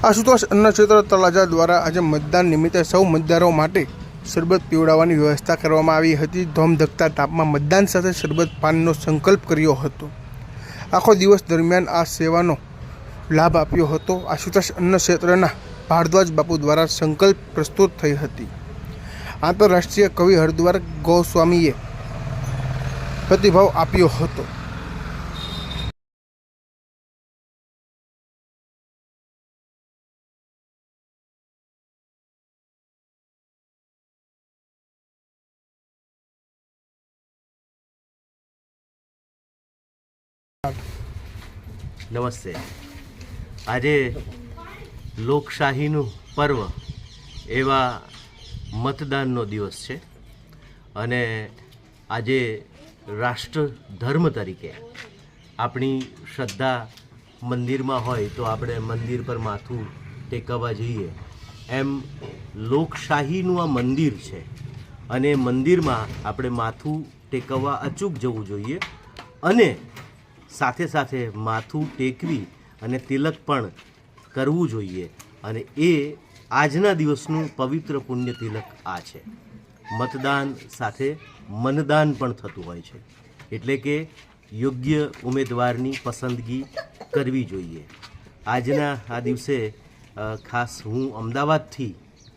આશુતોષ અન્ન ક્ષેત્ર તળાજા દ્વારા આજે મતદાન નિમિત્તે સૌ મતદારો માટે શરબત પીવડાવવાની વ્યવસ્થા કરવામાં આવી હતી. ધોમધકતા તાપમાં મતદાન સાથે શરબત પાનનો સંકલ્પ કર્યો હતો. આખો દિવસ દરમિયાન આ સેવાનો લાભ આપ્યો હતો. આશુતોષ અન્ન ક્ષેત્રના ભારદ્વાજ બાપુ દ્વારા સંકલ્પ પ્રસ્તુત થઈ હતી. આંતરરાષ્ટ્રીય કવિ હરદ્વાર ગોસ્વામીએ પ્રતિભાવ આપ્યો હતો. નમસ્તે. આજે લોકશાહીનું પર્વ એવા મતદાનનો દિવસ છે અને આજે રાષ્ટ્ર ધર્મ તરીકે આપણી શ્રદ્ધા મંદિરમાં હોય તો આપણે મંદિર પર માથું ટેકવવા જઈએ. એમ લોકશાહીનું આ મંદિર છે અને મંદિરમાં આપણે માથું ટેકવવા અચૂક જવું જોઈએ અને સાથે સાથે માથું ટેકવી અને તિલક પણ કરવું જોઈએ. અને એ આજના દિવસનું પવિત્ર પુણ્ય તિલક આ છે. મતદાન સાથે મનદાન પણ થતું હોય છે. એટલે કે યોગ્ય ઉમેદવારની પસંદગી કરવી જોઈએ. આજના આ દિવસે ખાસ હું અમદાવાદથી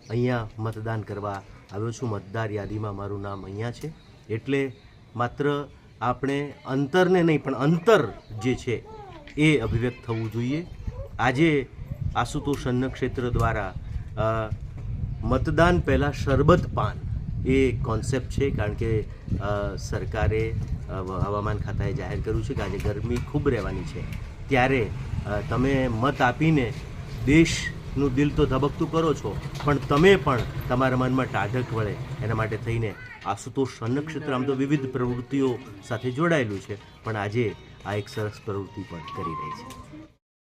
અહીંયા મતદાન કરવા આવ્યો છું. મતદાર યાદીમાં મારું નામ અહીંયા છે. એટલે માત્ર આપણે અંતરને નહીં, પણ અંતર જે છે એ અભિવ્યક્ત થવું જોઈએ. આજે આશુતોષ અન્ન ક્ષેત્ર દ્વારા મતદાન પહેલાં શરબત પાન એ કોન્સેપ્ટ છે, કારણ કે સરકારે હવામાન ખાતાએ જાહેર કર્યું છે કે આજે ગરમી ખૂબ રહેવાની છે. ત્યારે તમે મત આપીને દેશનું દિલ તો ધબકતું કરો છો, પણ તમે પણ તમારા મનમાં ટાઢક વળે. એના માટે થઈને આશુતોષ અન્ન ક્ષેત્ર આમ તો વિવિધ પ્રવૃત્તિઓ સાથે જોડાયેલું છે, પણ આજે આ એક સરસ પ્રવૃત્તિ પણ કરી રહી છે.